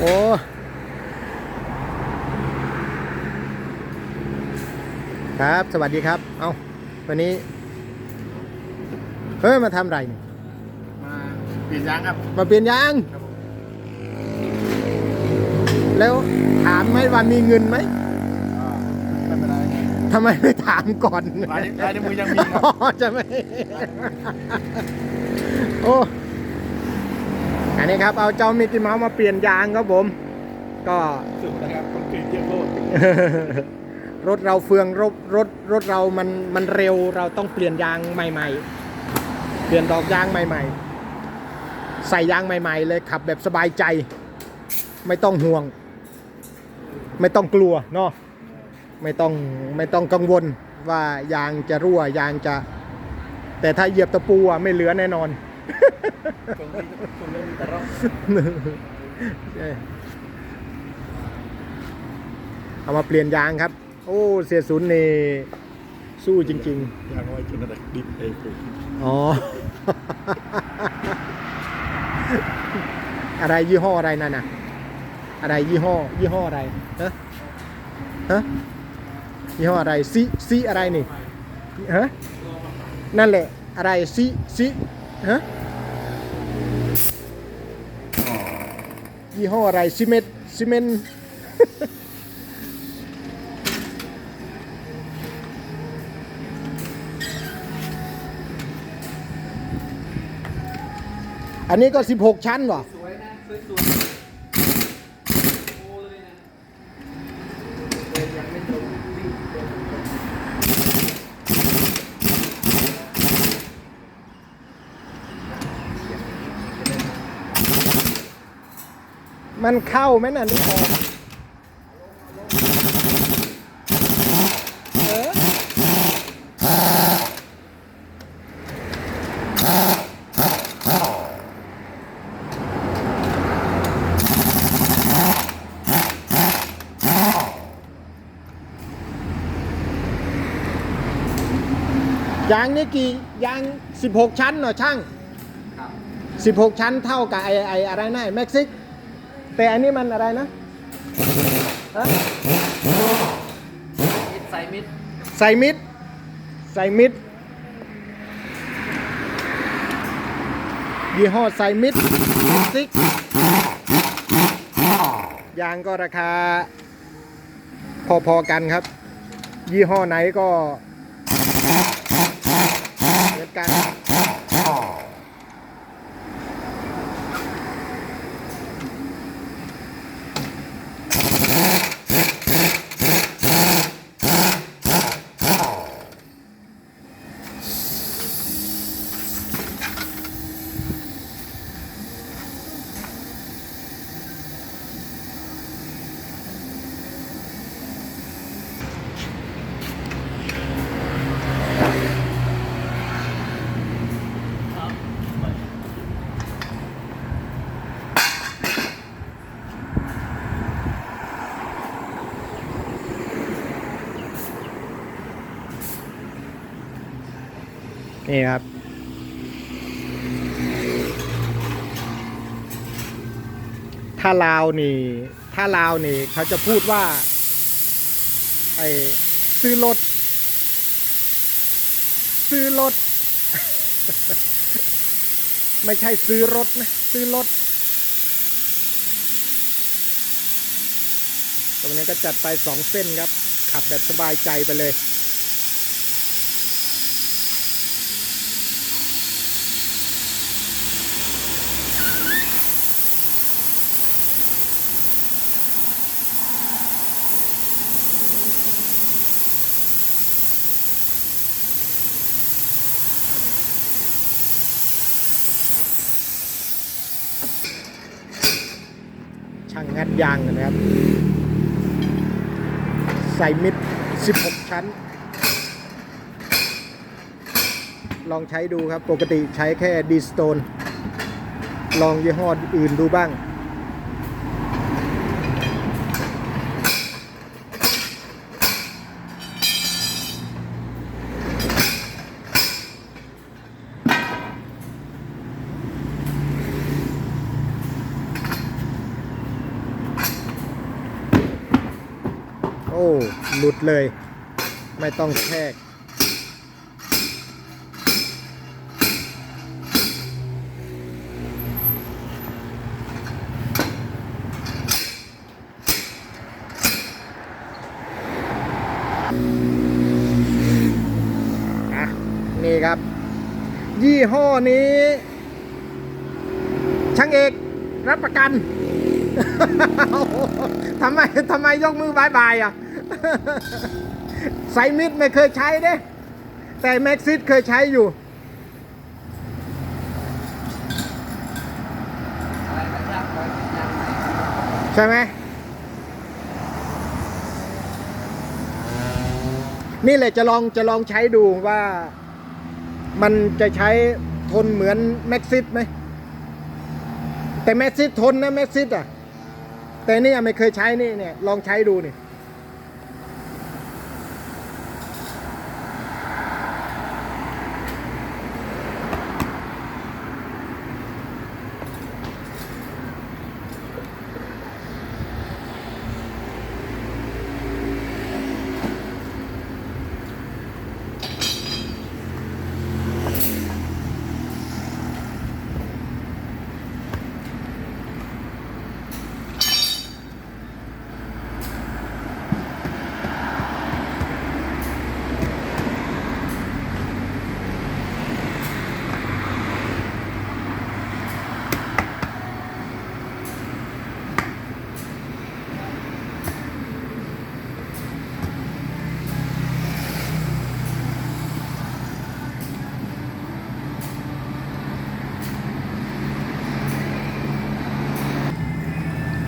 โอ้ครับ สวัสดีครับ เอาวันนี้ เฮ้ย มาทำไรเนี่ยมาเปลี่ยนยางครับ มาเปลี่ยนยางครับผมแล้วถามไหมว่ามีเงินไหมอ่าไม่เป็นไรทำไมไม่ถามก่อนลายนิ้วลายนิ้วมือยังมีครับอ๋อจะไม่โอ้ อันนี้ครับเอาเจ้ามิกกี้เมาส์มาเปลี่ยนยางครับผม ก็สุดนะครับคนกรีดเยี่ยมโลดรถเราเฟืองรถรถรถเรามันมันเร็วเราต้องเปลี่ยนยางใหม่ ๆ เปลี่ยนดอกยางใหม่ ๆ ใส่ยางใหม่ ๆ เลยขับแบบสบายใจ ไม่ต้องห่วง ไม่ต้องกลัวเนาะไม่ต้องไม่ต้องกังวลว่ายางจะรั่วยางจะ แต่ถ้าเหยียบตะปูอะไม่เหลือแน่นอน ตรงนี้ตรงนี้มีแต่รอบใช่เอามาเปลี่ยนยางครับ โอ้เสียศูนย์นี่สู้จริงยางไว้จนอะไรดิบเองถูกๆอ๋อ อะไรยี่ห้ออะไรนั่นน่ะ อะไรยี่ห้อ ยี่ห้ออะไรฮะฮะยี่ห้ออะไรซิซิอะไรนี่ฮะนั่นแหละอะไรซิซิ ฮะยี่ห้ออะไรซีเมนซีเมนอันนี้ก็ 16 ชั้นวะสวยนะ สวยสวยโอ้เลยนะเลยยังไม่จบวิ่ง มันเข้าไหมน่ะนึกออกเอออยางนี่กี่ยาง 16 ชั้นเหรอช่างครับ16 ชั้นเท่ากับไอไออะไรนะเม็กซิก แต่อันนี้มันอะไรนะฮะมิดใส่มิดใส่มิดใส่มิดยี่ห้อใส่มิดเม็กซิกยางก็ราคา พอ ๆ กันครับ ยี่ห้อไหนก็เหมือนกัน นี่ครับ ถ้าลาวนี่ ถ้าลาวนี่ เขาจะพูดว่า ไอ้ซื้อรถ ซื้อรถ ไม่ใช่ซื้อรถนะ ซื้อรถตรงนี้ก็จัดไปสองเส้นครับ ขับแบบสบายใจไปเลย ยางนะครับ ใส่มิด 16 ชั้น ลองใช้ดูครับ ปกติใช้แค่ดีสโตน ลองยี่ห้ออื่นดูบ้าง อ้หลุดเลย ไม่ต้องแทกอะนี่ครับ ยี่ห้อนี้ ช่างเอกรับประกันทำไมทำไมยกมือบายบายอะ ไซมิดไม่เคยใช้เด้ แต่แม็กซิสเคยใช้อยู่ใหม่ใช่ไหมนี่แหละจะลองจะลองใช้ดูว่ามันจะใช้ทนเหมือนแม็กซิสไหมแต่แม็กซิสทนนะแม็กซิสอะ แต่นี่ไม่เคยใช้นี่เนี่ยลองใช้ดูนี่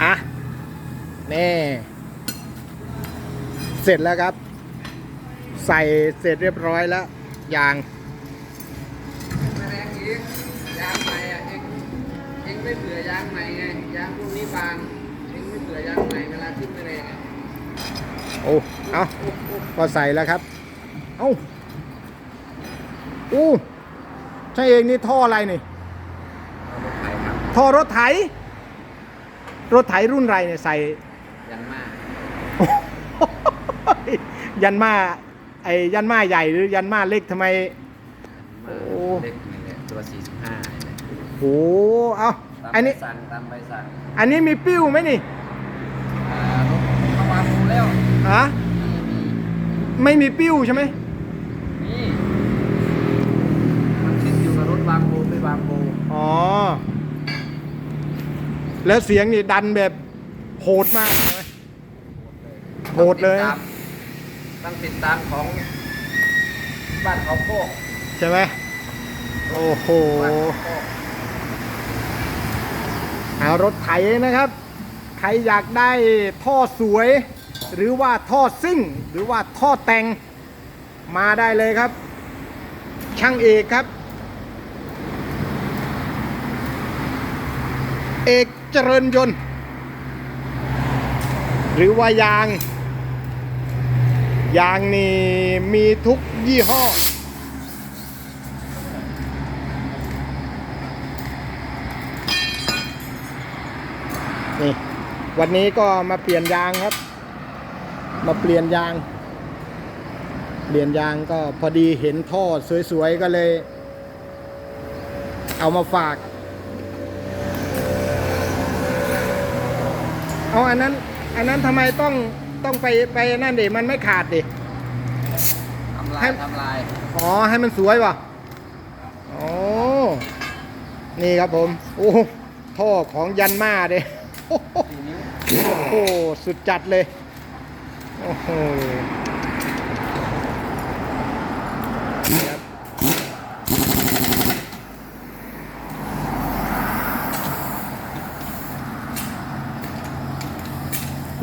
อะ นี่เสร็จแล้วครับ ใส่เสร็จเรียบร้อยแล้วยางไม่แรงอีกยางใหม่อะเองเองไม่เบื่อยางใหม่ไงยางพวกนี้บางเองไม่เบื่อยางใหม่เวลาขึ้นไม่แรงอะโอ้เอาก็ใส่แล้วครับ เอ้าอู้ใช่เองนี่ท่ออะไรนี่เอารถไถครับท่อรถไถ รถไถรุ่นไรเนี่ยใส่ ยันมากยันมาไอ้ยันมาใหญ่หรือยันมาเล็กทำไม มาโอ้ เล็กนี่แหละตัว 45นี่แหละโอ้เอาตามอันใบนี้สั่งตามใบสั่งอันนี้มีปิ้วไหมนี่อ่ารถเข้าวางดูแล้วฮะมีมีไม่มีปิ้วใช่ไหมมีมันขึ้นอยู่กับรถวางโบไม่วางโบอ๋อแล้วเสียงนี่ดันแบบโหดมากใช่ไหมโหดเลยต้องติดตามของบ้านเขาโคกใช่ไหมโอ้โหบ้านเขาโคกเอารถไถนะครับ ใครอยากได้ท่อสวย หรือว่าท่อซิ่ง หรือว่าท่อแต่งมาได้เลยครับ ช่างเอกครับ เอกเจริญยนต์ หรือว่ายาง ยางนี่มีทุกยี่ห้อ นี่ วันนี้ก็มาเปลี่ยนยางครับ มาเปลี่ยนยาง เปลี่ยนยางก็พอดีเห็นท่อสวยๆ ก็เลย เอามาฝาก เอาอันนั้น อันนั้นทำไมต้องต้องไปไปนั่นดิมันไม่ขาดดิ ทำลาให้ ยทำลายอ๋อให้มันสวยว่ะอ๋อ นี่ครับผม โอ้ท่อของยันมาเด้ สี่นิ้วโอ้โห สุดจัดเลย โอ้โหครับ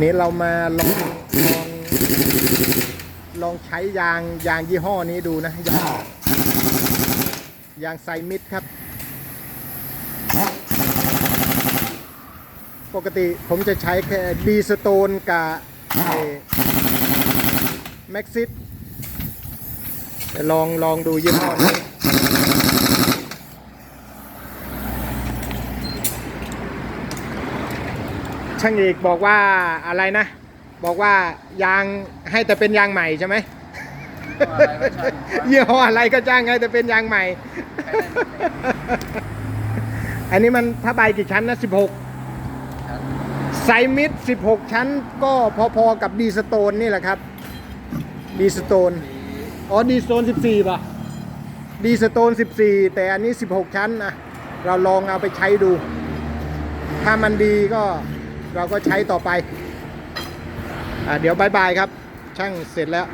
นี่เรามาลองลองลองใช้ยางยางยี่ห้อนี้ดูนะยางยางไซมิดครับ ปกติผมจะใช้แค่ดีสโตนกับแม็กซิสลองลองดูยี่ห้อนี้ ช่างเอกบอกว่าอะไรนะ บอกว่ายางให้แต่เป็นยางใหม่ใช่ไหมอะไรก็ช่างยี่ห้ออะไรก็จ้างให้แต่เป็นยางใหม่ใช้ได้หมดเลยอันนี้มันผ้าใบกี่ชั้นนะ16ครับไซมิด16ชั้น ก็พอๆกับดีสโตนนี่แหละครับ ดีสโตนอ๋อดีสโตน14ป่ะดีสโตน14แต่อันนี้16ชั้นนะเราลองเอาไปใช้ดู ถ้ามันดีก็ เราก็ใช้ต่อไปอ่าเดี๋ยวบายบายครับ ช่างเสร็จแล้ว